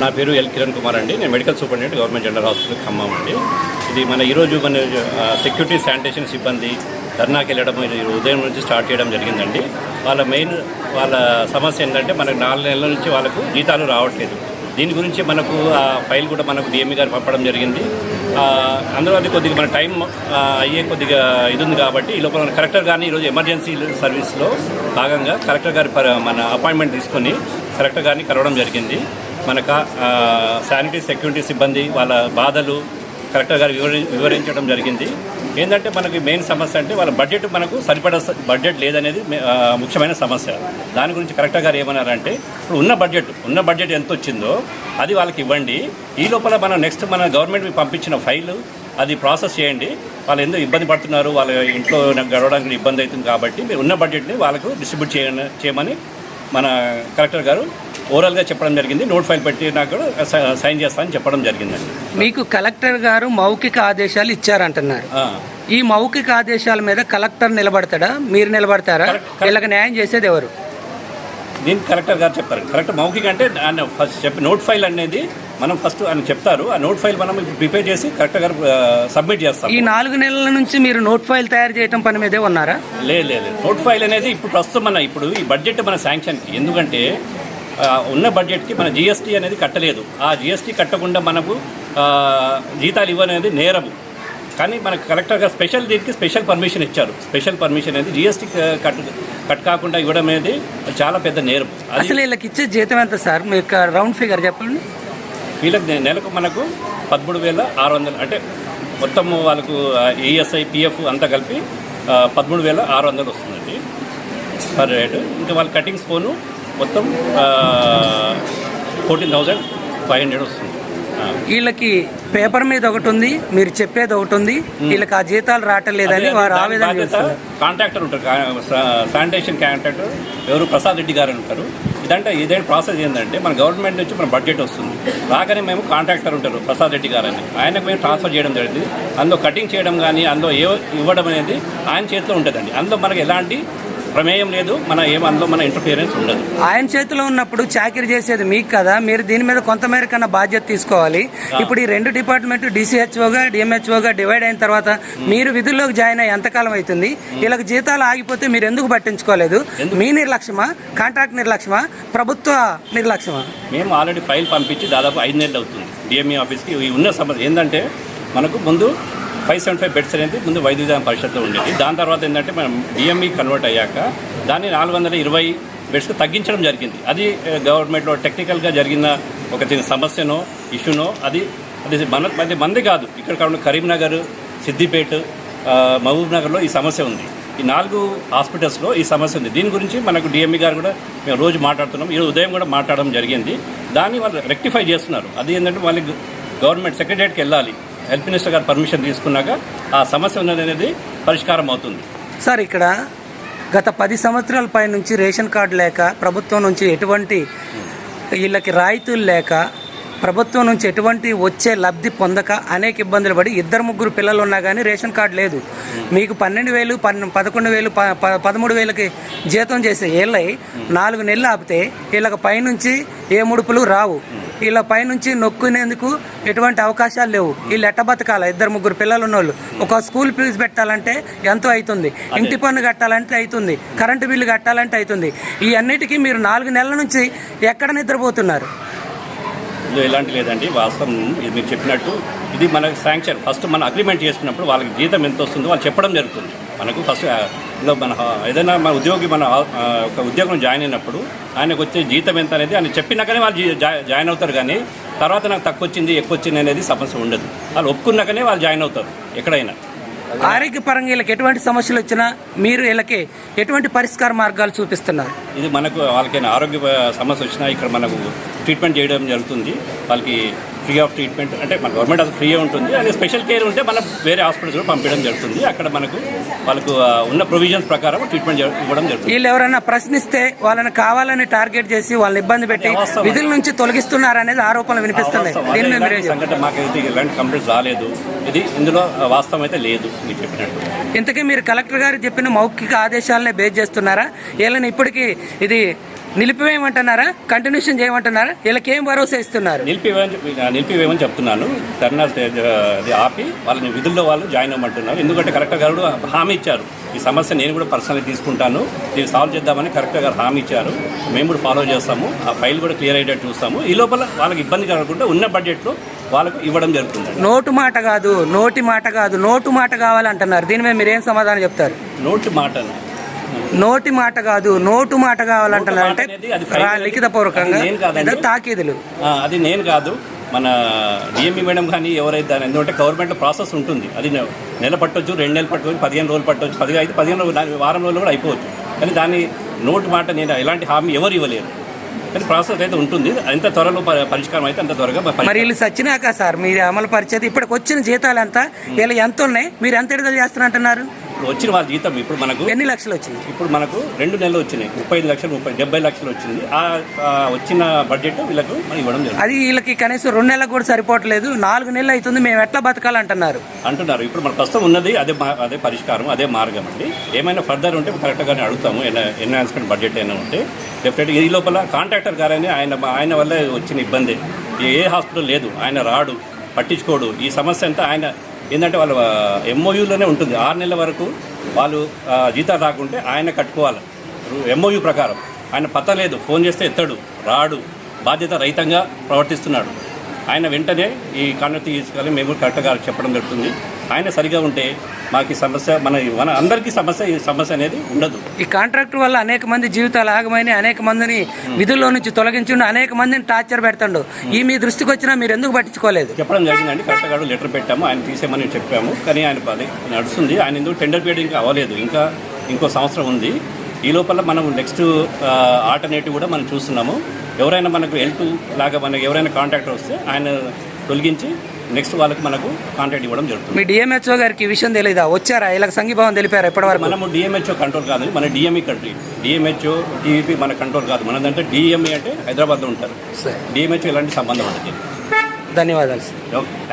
నా పేరు ఎల్ కిరణ్ కుమార్ అండి. నేను medical superintendent government general hospital Khammam అండి. ఇది మన ఈరోజు మన సెక్యూరిటీ శానిటేషన్ సిబ్బంది ధర్నాకి వెళ్ళడం ఉదయం నుంచి స్టార్ట్ చేయడం జరిగిందండి. వాళ్ళ మెయిన్ వాళ్ళ సమస్య ఏంటంటే మనకు నాలుగు నెలల నుంచి వాళ్ళకు జీతాలు రావట్లేదు. దీని గురించి మనకు ఆ ఫైల్ కూడా మనకు డిఎంఈ గారు పంపడం జరిగింది. అందులో అది కొద్దిగా మన టైం అయ్యే కొద్దిగా ఇది ఉంది కాబట్టి ఈ లోపల కలెక్టర్ గారిని ఈరోజు ఎమర్జెన్సీ సర్వీస్లో భాగంగా కలెక్టర్ గారి మన అపాయింట్మెంట్ తీసుకొని కలెక్టర్ గారిని కలవడం జరిగింది. మన శానిటరీ సెక్యూరిటీ సిబ్బంది వాళ్ళ బాధలు కలెక్టర్ గారు వివరి వివరించడం జరిగింది. ఏంటంటే మనకి మెయిన్ సమస్య అంటే వాళ్ళ బడ్జెట్ మనకు సరిపడా బడ్జెట్ లేదనేది ముఖ్యమైన సమస్య. దాని గురించి కలెక్టర్ గారు ఏమన్నారంటే ఇప్పుడు ఉన్న బడ్జెట్ ఉన్న బడ్జెట్ ఎంత వచ్చిందో అది వాళ్ళకి ఇవ్వండి. ఈ లోపల మనం నెక్స్ట్ మన గవర్నమెంట్ పంపించిన ఫైల్ అది ప్రాసెస్ చేయండి. వాళ్ళు ఎందుకు ఇబ్బంది పడుతున్నారు? వాళ్ళ ఇంట్లో గడవడానికి ఇబ్బంది అవుతుంది కాబట్టి మీరు ఉన్న బడ్జెట్ని వాళ్ళకు డిస్ట్రిబ్యూట్ చేయమని మన కలెక్టర్ గారు ఓవరాల్గా చెప్పడం జరిగింది. నోట్ ఫైల్ పెట్టినా కూడా సైన్ చేస్తానని చెప్పడం జరిగిందండి. మీకు కలెక్టర్ గారు మౌఖిక ఆదేశాలు ఇచ్చారంటున్నారు. ఈ మౌఖిక ఆదేశాల మీద కలెక్టర్ నిలబడతాడా? మీరు నిలబడతారా? కరెక్ట్. వీళ్ళకి న్యాయం చేసేది ఎవరు? దీనికి కలెక్టర్ గారు చెప్తారు. కరెక్ట్ మౌఖిక అంటే ఆయన ఫస్ట్ చెప్పి నోట్ ఫైల్ అనేది మనం ఫస్ట్ ఆయన చెప్తారు. ఆ నోట్ ఫైల్ మనం ప్రిపేర్ చేసి కరెక్టర్ గారు సబ్మిట్ చేస్తాం ఈ నాలుగు నెలల నుంచి మీరు నోట్ ఫైల్ తయారు చేయటం పని మీదే ఉన్నారా? లేదు లేదు. నోట్ ఫైల్ అనేది ఇప్పుడు ప్రస్తుతం మన ఇప్పుడు ఈ బడ్జెట్ మన శాంక్షన్కి. ఎందుకంటే ఉన్న బడ్జెట్కి మన జిఎస్టీ అనేది కట్టలేదు. ఆ జిఎస్టీ కట్టకుండా మనకు జీతాలు ఇవ్వనేది నేరము. కానీ మనకు కలెక్టర్ గారు స్పెషల్ దీనికి స్పెషల్ పర్మిషన్ ఇచ్చారు. స్పెషల్ పర్మిషన్ అనేది జిఎస్టీ కట్ కట్ కాకుండా ఇవ్వడం అనేది చాలా పెద్ద నేరం. అసలు వీళ్ళకి ఇచ్చే జీతం ఎంత సార్? మీకు రౌండ్ ఫిగర్ చెప్పండి. వీళ్ళకి నెలకు మనకు పదమూడు వేల ఆరు వందలు అంటే మొత్తం వాళ్ళకు ఈఎస్ఐ పిఎఫ్ అంతా కలిపి పదమూడు వేల ఆరు వందలు వస్తుందండి. పర్ రేట్ ఇంకా వాళ్ళ కటింగ్స్ పోను మొత్తం ఫోర్టీన్ థౌజండ్ ఫైవ్ హండ్రెడ్ వస్తుంది. వీళ్ళకి పేపర్ మీద ఒకటి ఉంది మీరు చెప్పేది ఒకటి ఉంది వీళ్ళకి ఆ జీతాలు రావట్లేదని వారు దాని ఆవేదన చేస్తారు కాంట్రాక్టర్ ఉంటారు శానిటేషన్ కాంట్రాక్టర్ ఎవరు? ప్రసాద్ రెడ్డి గారు ఉంటారు. ఇదంటే ఇదేంటి ప్రాసెస్ ఏంటంటే మన గవర్నమెంట్ నుంచి మన బడ్జెట్ వస్తుంది. రాగానే మేము కాంట్రాక్టర్ ఉంటారు ప్రసాద్ రెడ్డి గారు అని. ఆయనకు మేము ట్రాన్స్ఫర్ చేయడం జరిగింది. అందులో కటింగ్ చేయడం కానీ అందులో ఏ ఇవ్వడం అనేది ఆయన చేతిలో ఉంటుందండి. అందులో మనకి ఎలాంటి ప్రమేయం లేదు మన ఏం అందులో మన ఇంటర్ఫియరెన్స్ ఉండదు. ఆయన చేతిలో ఉన్నప్పుడు చాకరీ చేసేది మీకు కదా మీరు దీని మీద కొంతమేర కన్నా బాధ్యత తీసుకోవాలి. ఇప్పుడు ఈ రెండు డిపార్ట్మెంట్ డిసిహెచ్ఓగా డిఎంహెచ్ఓగా డివైడ్ అయిన తర్వాత మీరు విధుల్లోకి జాయిన్ అయ్యి ఎంతకాలం అవుతుంది? వీళ్ళకి జీతాలు ఆగిపోతే మీరు ఎందుకు పట్టించుకోలేదు? మీ నిర్లక్ష్యమా? కాంట్రాక్ట్ నిర్లక్ష్యమా? ప్రభుత్వ నిర్లక్ష్యమా? మేము ఆల్రెడీ ఫైల్ పంపించి దాదాపు ఐదు నెలలు అవుతుంది. డిఎంఈ ఆఫీస్కి ఉన్న సమస్య ఏంటంటే మనకు ముందు ఫైవ్ సెవెన్ ఫైవ్ బెడ్స్ అనేది ముందు వైద్య విధాన పరిషత్లో ఉండేది. దాని తర్వాత ఏంటంటే మనం డిఎంఈ కన్వర్ట్ అయ్యాక దాన్ని నాలుగు వందల ఇరవై బెడ్స్కి తగ్గించడం జరిగింది. అది గవర్నమెంట్లో టెక్నికల్గా జరిగిన ఒక చిన్న సమస్యనో ఇష్యూనో అది అది మన అది మంది కాదు. ఇక్కడ కాకుండా కరీంనగర్ సిద్దిపేట మహబూబ్ నగర్లో ఈ సమస్య ఉంది. ఈ నాలుగు హాస్పిటల్స్లో ఈ సమస్య ఉంది. దీని గురించి మనకు డిఎంఈ గారు కూడా మేము రోజు మాట్లాడుతున్నాం. ఈరోజు ఉదయం కూడా మాట్లాడడం జరిగింది. దాన్ని వాళ్ళు రెక్టిఫై చేస్తున్నారు. అది ఏంటంటే వాళ్ళకి గవర్నమెంట్ సెక్రటరియట్కి వెళ్ళాలి. హెల్త్ మినిస్టర్ గారు పర్మిషన్ తీసుకున్నాక ఆ సమస్య అనేది పరిష్కారం అవుతుంది. సార్ ఇక్కడ గత పది సంవత్సరాల పై నుంచి రేషన్ కార్డు లేక ప్రభుత్వం నుంచి ఎటువంటి వీళ్ళకి రాయితీలు లేక ప్రభుత్వం నుంచి ఎటువంటి వచ్చే లబ్ధి పొందక అనేక ఇబ్బందులు పడి ఇద్దరు ముగ్గురు పిల్లలు ఉన్నా కానీ రేషన్ కార్డు లేదు. మీకు పన్నెండు వేలు పన్ పదకొండు వేలు ప- పదమూడు వేలకి జీతం చేసే వీళ్ళై నాలుగు నెలలు ఆపితే వీళ్ళకి పైనుంచి ఏ ముడుపులు రావు. వీళ్ళ పైనుంచి నొక్కునేందుకు ఎటువంటి అవకాశాలు లేవు. వీళ్ళు ఎట్ట బతకాల? ఇద్దరు ముగ్గురు పిల్లలు ఉన్నోళ్ళు ఒక స్కూల్ ఫీజు పెట్టాలంటే ఎంతో అవుతుంది ఇంటి పన్ను కట్టాలంటే అవుతుంది కరెంటు బిల్లు కట్టాలంటే అవుతుంది ఈ అన్నిటికీ మీరు నాలుగు నెలల నుంచి ఎక్కడ నిద్రపోతున్నారు? ఎలాంటి లేదండి. వాస్తవం ఇది మీరు చెప్పినట్టు ఇది మనకు శాంక్షన్. ఫస్ట్ మనం అగ్రిమెంట్ చేసుకున్నప్పుడు వాళ్ళకి జీతం ఎంత వస్తుందో వాళ్ళు చెప్పడం జరుగుతుంది. మనకు ఫస్ట్ ఇందులో మన ఏదైనా మన ఉద్యోగి మన ఒక ఉద్యోగం జాయిన్ అయినప్పుడు ఆయనకు వచ్చే జీతం ఎంత అనేది ఆయన చెప్పినాకనే వాళ్ళు జాయిన్ అవుతారు కానీ తర్వాత నాకు తక్కువ వచ్చింది ఎక్కువ వచ్చింది అనేది సమస్య ఉండదు. వాళ్ళు ఒప్పుకున్నాకనే వాళ్ళు జాయిన్ అవుతారు ఎక్కడైనా. ఆరోగ్యపరంగా వీళ్ళకి ఎటువంటి సమస్యలు వచ్చినా మీరు వీళ్ళకి ఎటువంటి పరిష్కార మార్గాలు చూపిస్తున్నారు? ఇది మనకు వాళ్ళకైనా ఆరోగ్య సమస్య వచ్చినా ఇక్కడ మనకు ట్రీట్మెంట్ చేయడం జరుగుతుంది. వాళ్ళకి ఫ్రీ ఆఫ్ ట్రీట్మెంట్ అంటే మన గవర్నమెంట్ అది ఫ్రీ ఉంటుంది. అదే స్పెషల్ కేర్ ఉంటే మనం వేరే హాస్పిటల్స్ కూడా పంపించడం జరుగుతుంది. అక్కడ మనకు వాళ్ళకు ఉన్న ప్రొవిజన్స్ ప్రకారం ట్రీట్మెంట్ ఇవ్వడం జరుగుతుంది. వీళ్ళు ఎవరైనా ప్రశ్నిస్తే వాళ్ళని కావాలని టార్గెట్ చేసి వాళ్ళని ఇబ్బంది పెట్టి. విధుల నుంచి తొలగిస్తున్నారనేది ఆరోపణలు చెప్తారు? సంఘటన మాకైతే ఇలాంటి కంప్లైంట్స్ రాలేదు. ఇది ఇందులో వాస్తవం అయితే లేదు మీరు చెప్పినట్టు. ఇంతకీ మీరు కలెక్టర్ గారు చెప్పిన మౌఖిక ఆదేశాలనే బేస్ చేస్తున్నారా? వీళ్ళని ఇప్పటికీ ఇది నిలిపివేయమంటున్నారా? కంటిన్యూషన్ చేయమంటున్నారా? వీళ్ళకి ఏం భరోసా ఇస్తున్నారు? నిలిపివేయని చెప్పి- నిలిపివేయమని చెప్తున్నాను. ధర్నా ఆపి వాళ్ళని విధుల్లో వాళ్ళు జాయిన్ అవ్వమంటున్నారు. ఎందుకంటే కలెక్టర్ గారు హామీ ఇచ్చారు. ఈ సమస్య నేను కూడా పర్సనల్గా తీసుకుంటాను. దీన్ని సాల్వ్ చేద్దామని కలెక్టర్ గారు హామీ ఇచ్చారు. మేము కూడా ఫాలో చేస్తాము. ఆ ఫైల్ కూడా క్లియర్ అయ్యేటట్టు చూస్తాము. ఈ లోపల వాళ్ళకి ఇబ్బంది కలగకుండా ఉన్న బడ్జెట్లో వాళ్ళకు ఇవ్వడం జరుగుతుంది నోటు మాట కాదు నోటి మాట కాదు నోటు మాట కావాలంటున్నారు. దీని మీద మీరు ఏం సమాధానం చెప్తారు? నోటి మాటను? నోటి మాట కాదు నోటు మాట కావాలంటున్నారు అంటే రా- లిఖిత పూర్వకంగా తాకీదులు. అది నేను కాదు. మన డిఎంఈ మేడం కానీ ఎవరైతే ఎందుకంటే గవర్నమెంట్ ప్రాసెస్ ఉంటుంది. అది నెల పట్టొచ్చు రెండు నెలలు పట్టవచ్చు పదిహేను రోజులు పట్టవచ్చు పది అయితే పదిహేను రోజులు దాని వారం రోజులు కూడా అయిపోవచ్చు. కానీ దాని నోటు మాట నేను ఎలాంటి హామీ ఎవరు ఇవ్వలేరు. కానీ ప్రాసెస్ అయితే ఉంటుంది. ఎంత త్వరలో పరిష్కారం అయితే అంత త్వరగా మరి వీళ్ళు సచ్చినాక సార్ మీరు అమలు పరిచేది ఇప్పటికి వచ్చిన జీతాలు ఎంత? వీళ్ళు ఎంత ఉన్నాయి? మీరు ఎంత విడుదల చేస్తున్నట్టున్నారు? వచ్చిన వాళ్ళ జీతం ఇప్పుడు మనకు ఎన్ని లక్షలు వచ్చింది? ఇప్పుడు మనకు రెండు నెలలు వచ్చినాయి. ముప్పై ఐదు లక్షలు ముప్పై డెబ్బై లక్షలు వచ్చింది. ఆ వచ్చిన బడ్జెట్ వీళ్ళకు మనం ఇవ్వడం జరుగుతుంది అది వీళ్ళకి కనీసం రెండు నెలలకు కూడా సరిపోవట్లేదు. నాలుగు నెలలు అవుతుంది. మేము ఎట్లా బతకాలంటున్నారు. అంటున్నారు. ఇప్పుడు మన ప్రస్తుతం ఉన్నది అదే అదే పరిష్కారం అదే మార్గం అండి. ఏమైనా ఫర్దర్ ఉంటే కరెక్ట్గానే అడుగుతాము. ఎన్హాన్స్మెంట్ బడ్జెట్ అయినా ఉంటే డెఫినెట్గా ఈ లోపల కాంట్రాక్టర్ గారని ఆయన ఆయన వల్ల వచ్చిన ఇబ్బంది. ఏ హాస్పిటల్ లేదు. ఆయన రాడు పట్టించుకోడు. ఈ సమస్య అంతా ఆయన ఏంటంటే వాళ్ళ ఎంఓయూలోనే ఉంటుంది. ఆరు నెలల వరకు వాళ్ళు జీతాలు రాకుంటే ఆయన కట్టుకోవాలి. ఎంఓయూ ప్రకారం. ఆయన పత లేదు. ఫోన్ చేస్తే ఎత్తడు రాడు. బాధ్యత రహితంగా ప్రవర్తిస్తున్నాడు. ఆయన వెంటనే ఈ కాన్వర్తి తీసుకొని మేము కరెక్ట్గా చెప్పడం జరుగుతుంది. ఆయన సరిగా ఉంటే మాకు ఈ సమస్య మన మన అందరికీ సమస్య ఈ సమస్య అనేది ఉండదు. ఈ కాంట్రాక్టర్ వల్ల అనేక మంది జీవితాలు ఆగమైన అనేక మందిని విధుల్లో నుంచి తొలగించుండు అనేక మందిని టార్చర్ పెడతాడు. ఈ మీ దృష్టికి వచ్చినా మీరు ఎందుకు పట్టించుకోలేదు? చెప్పడం జరిగిందండి కరెక్ట్గా గారు లెటర్ పెట్టాము ఆయన తీసేయమని చెప్పాము కానీ ఆయన నడుస్తుంది. ఆయన ఎందుకు టెండర్ పీరియడ్ ఇంకా అవ్వలేదు ఇంకా ఇంకో సంవత్సరం ఉంది. ఈ లోపల మనం నెక్స్ట్ ఆల్టర్నేటివ్ కూడా మనం చూస్తున్నాము. ఎవరైనా మనకు ఎల్ టూ లాగా మనకు ఎవరైనా కాంట్రాక్టర్ వస్తే ఆయన తొలగించి నెక్స్ట్ వాళ్ళకి మనకు కాంట్రాక్ట్ ఇవ్వడం జరుగుతుంది. మీ డిఎంహెచ్ఓ గారికి ఈ విషయం తెలియదా వచ్చారా? ఇలా సంఘీభావం తెలిపారా ఇప్పటివరకు? మనము డిఎంహెచ్ఓ కంట్రోల్ కాదు. మన డిఎంఈ కంట్రీ డిఎంహెచ్ఓ టీవీపీ మన కంట్రోల్ కాదు. మనదంటే డిఎంఈ అంటే హైదరాబాద్లో ఉంటారు. సరే. డిఎంహెచ్ఓ ఎలాంటి సంబంధం ఉంటుంది ధన్యవాదాలు సార్ ఓకే థ్యాంక్